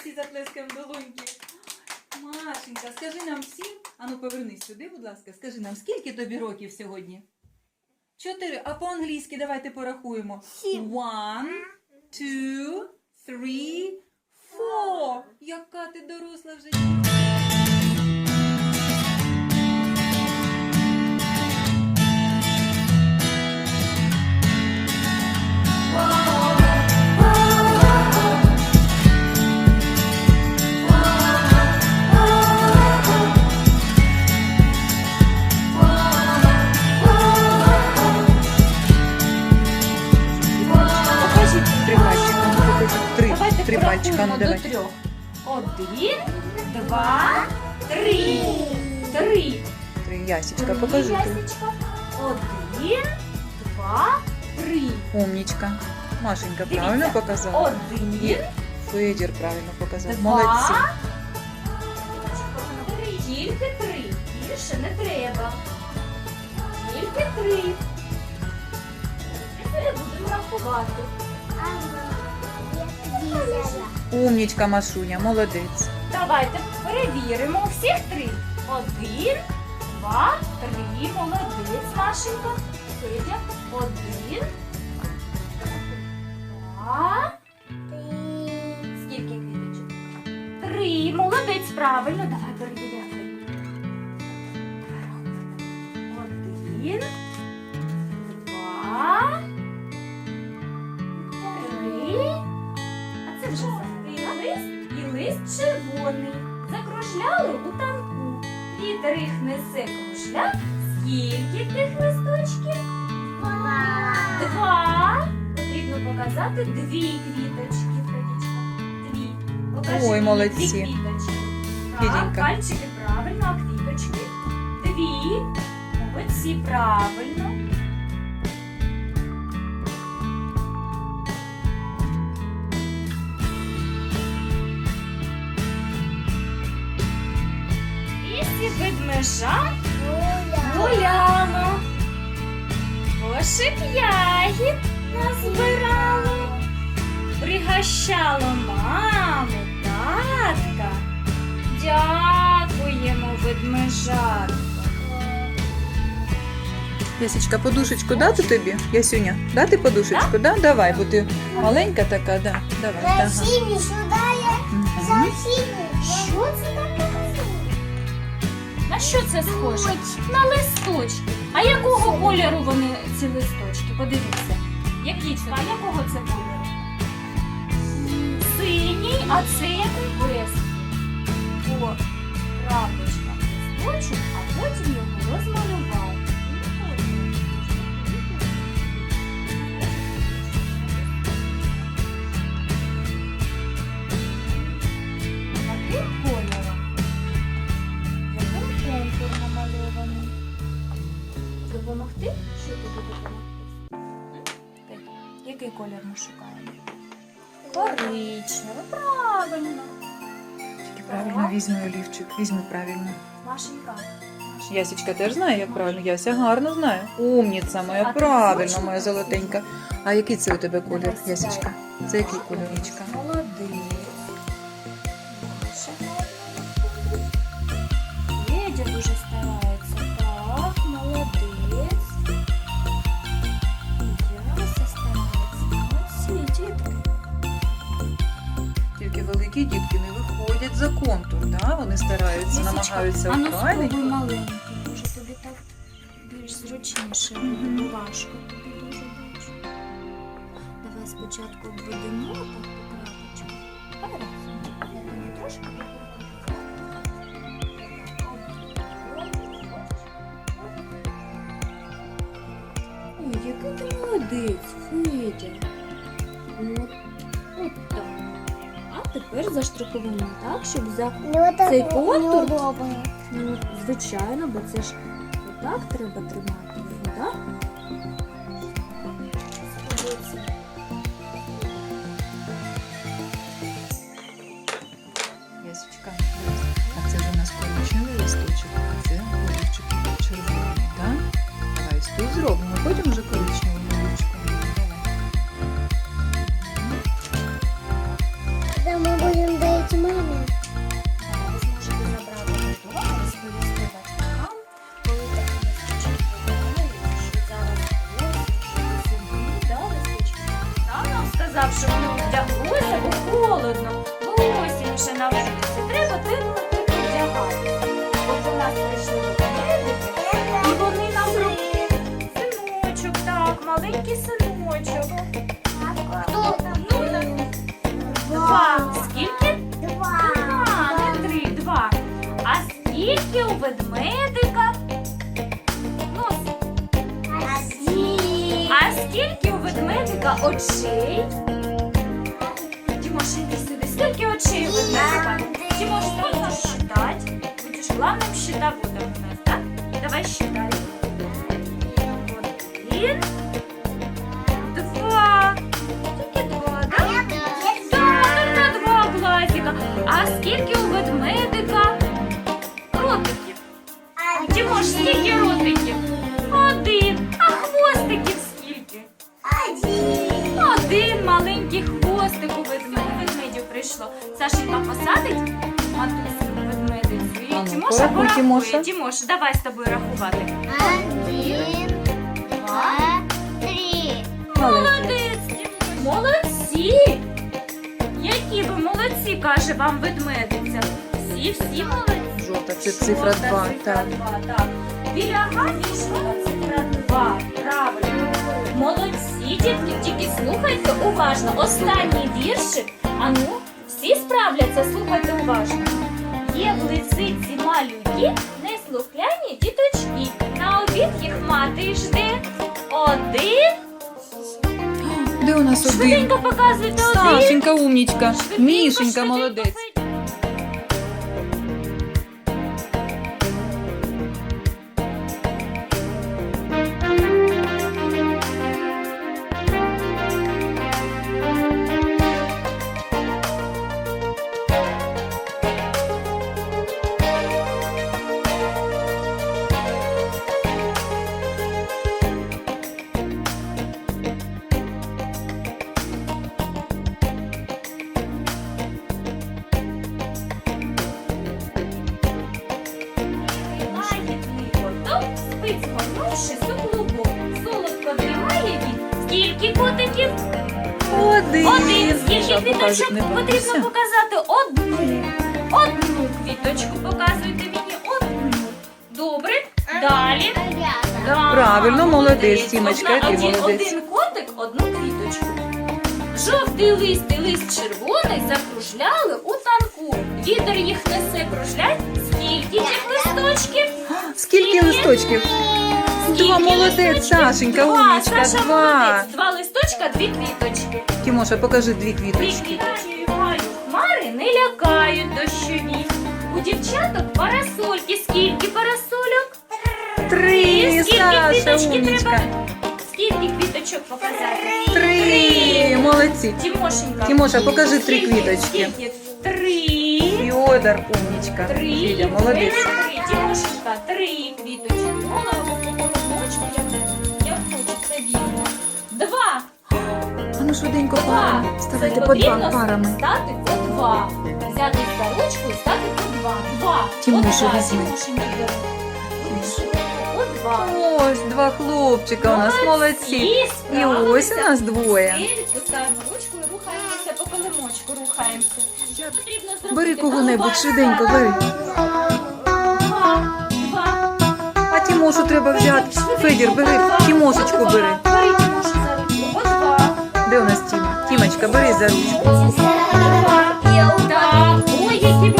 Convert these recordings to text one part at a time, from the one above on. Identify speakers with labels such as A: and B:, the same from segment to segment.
A: Всі заплескаємо долоньки. Машенька, скажи нам всім, ану повернись сюди, будь ласка, скажи нам, скільки тобі років сьогодні? Чотири. А по-англійськи давайте порахуємо. One, two, three, four. Яка ти доросла вже.
B: пальчика,
A: порахуємо
B: ну
A: до
B: давай.
A: трьох. Один, два, три. Три.
B: Три ясічка, покажи. ти.
A: Ясечка. Один, два, три.
B: Умнічка. Машенька
A: Дивіться.
B: правильно показала?
A: Один,
B: Федір правильно показав.
A: Два.
B: Молодці.
A: три. Тільки три. Більше не треба. Тільки три. Тепер будемо рахувати.
B: Умнічка, Машуня, молодець.
A: Давайте перевіримо. Всіх три. Один, два, три. Молодець, Машенька. Федя. Один. Два. Скільки квіточок? Три. Молодець, правильно. Давай перевіряти. Один. У танку. Вітер їх несе кружля. Скільки тих листочків? Два. Потрібно показати дві квіточки, Фредічка. Дві. Покажи
B: Ой,
A: мені
B: молодці.
A: Дві квіточки. Так, пальчики правильно, а квіточки. Дві. Молодці, правильно. Ведмежа гулямо. Кошик ягід назбирало. Пригощало маму, татка. Дякуємо, ведмежатка.
B: Ясічка, подушечку дати тобі? Ясюня, дати подушечку, да? Давай, бо ти маленька така, да. Давай. Ага.
C: Сюди я
A: Що це таке? Що це схоже? На листочки. А якого кольору вони ці листочки? Подивіться. Які це? А якого це кольору? Синій, а це який без. О, крапочка листочок, а потім його розмалював. Допомогти? Що тобі допомогти? Який колір ми шукаємо? Коричневий, правильно.
B: Тільки правильно візьми олівчик, візьми правильно.
A: Машенька.
B: Ясічка теж знає, як правильно. Яся гарно знає. Умніця моя, правильно, моя золотенька. А який це у тебе колір, Ясічка? Це який колір, Вони стараються, намагаються
A: а ну
B: правильно.
A: спробуй маленький. Може тобі так більш зручніше бо важко тобі дуже бачу. Давай спочатку обведемо так по крапочку. Давай разом. Я тобі трошки Ой, який ти молодець, Федя. От, тепер заштрихуємо так, щоб за
C: Ну,
A: Цей контур? Ну, звичайно, бо це ж отак треба тримати
B: сказав, що воно вдяглося,
C: бо холодно, бо осінь
A: ще на вулиці. Треба тепло вдягати. От у нас прийшли ведмедики, і вони нам робили синочок, так, маленький синочок.
C: Хто?
A: Ну, Два. Скільки?
C: Два.
A: Два, не три, два. А скільки у ведмедика?
C: Ну,
A: А скільки? Ведмедика очей? Димош, иди сюда. Скільки очей у ведмедика? Димош, можна считать? Будеш главним щитоводом у нас, так? Давай считай. Один,
B: Ну,
A: Тімоша.
B: Тімоша.
A: Тімош, давай з тобою рахувати.
C: Один. Два. Три.
A: Молодець, Тімош. Молодці! Які ви молодці, каже вам ведмедиця. Всі, всі молодці.
B: Жовта, це цифра
A: Жовта
B: 2,
A: цифра
B: так.
A: два, так. Біля Гані йшла цифра 2. Правильно. Молодці, дітки, тільки слухайте уважно. Останній віршик. Ану, всі справляться, слухайте уважно. Є в лисиці малюки, неслухляні діточки. На обід їх мати жде. Один.
B: Де у нас один?
A: Швиденько показуйте один.
B: Сашенька умнічка.
A: Швиденько,
B: Мішенька
A: швиденько,
B: молодець. Покажи, не
A: потрібно показати? Одну. Одну квіточку показуйте мені. Одну. Добре. Далі. Да,
B: Правильно, молодець, Тімочка,
A: Одна- один,
B: молодець.
A: Один котик, одну квіточку. Жовтий лист і лист червоний закружляли у танку. Вітер їх несе кружлять. Скільки тих листочків?
B: Скільки листочків? Два, молодець. Сашенька,
A: Два,
B: умнічка,
A: Саша
B: два.
A: молодець. Два листочка, дві квіточки.
B: Тімоша, покажи дві
A: Дві
B: квіточки.
A: квіточки гаю. Хмари не лякають дощові. У дівчаток парасольки. Скільки парасольок?
B: Три,
A: Скільки
B: Саша,
A: квіточки
B: умнічка.
A: треба? Скільки квіточок показати?
B: Три. Молодці.
A: Тимошенька.
B: Тімоша, покажи три
A: Скільки?
B: квіточки.
A: Скільки? Три.
B: Фьодор, умнічка.
A: Три.
B: Федя, молодець.
A: Три. Тимошенька,
B: ну швиденько парами.
A: Це
B: по два парами.
A: Стати по два. Взяти за ручку і стати по два. Два.
B: Тимоша
A: По
B: візьми.
A: Два.
B: Ось два хлопчика у нас молодці. І ось у нас двоє.
A: Поставимо ручку і рухаємося по колемочку, рухаємося.
B: Бери кого-небудь, швиденько, бери. А Тімошу треба взяти. Федір, бери, Тімошечку бери. Тімочка, бери за ручку.
A: Ой, які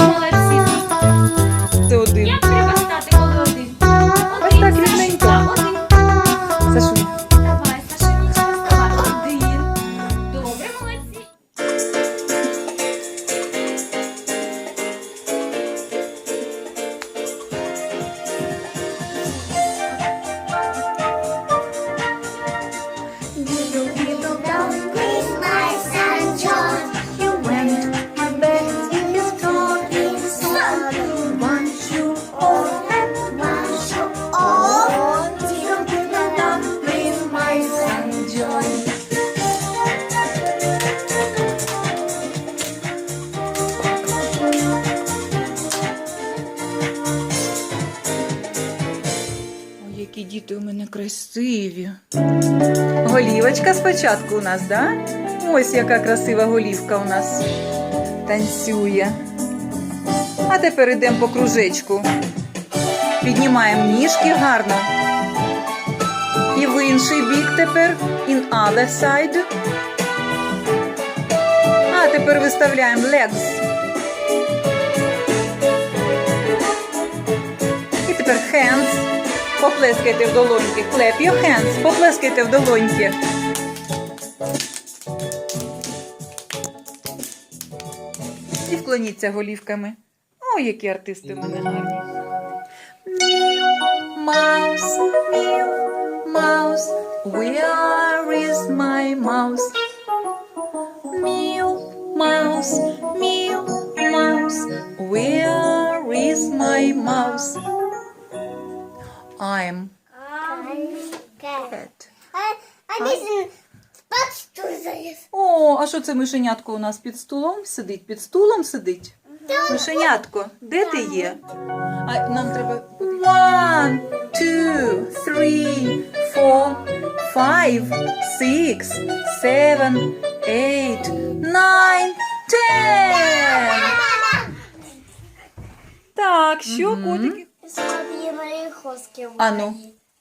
B: діти у мене красиві. Голівочка спочатку у нас, да? Ось яка красива голівка у нас. танцює. А тепер йдемо по кружечку. Піднімаємо ніжки гарно. І в інший бік тепер. In other side. А тепер виставляємо legs. І тепер hands. Поплескайте в долоньки. Clap your hands. Поплескайте в долоньки. І вклоніться голівками. О, які артисти в мене гарні. Mouse, meow, mouse, where is my mouse? Meow, mouse, meow, mouse, where is my mouse? I'm cat.
C: А, а він под стул заліз.
B: О, а що це мишенятко у нас під столом сидить? Під стулом сидить? Мишенятко, де ти є? А нам треба. One, two, three, four, five, six, seven, eight, nine, ten. Так, що котики?
C: Смотри, Мариховський.
B: Ану.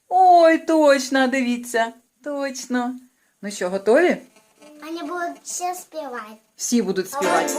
B: Ой, точно, дивіться. Точно. Ну що, готові?
C: Вони будуть ще співати.
B: Всі будуть співати.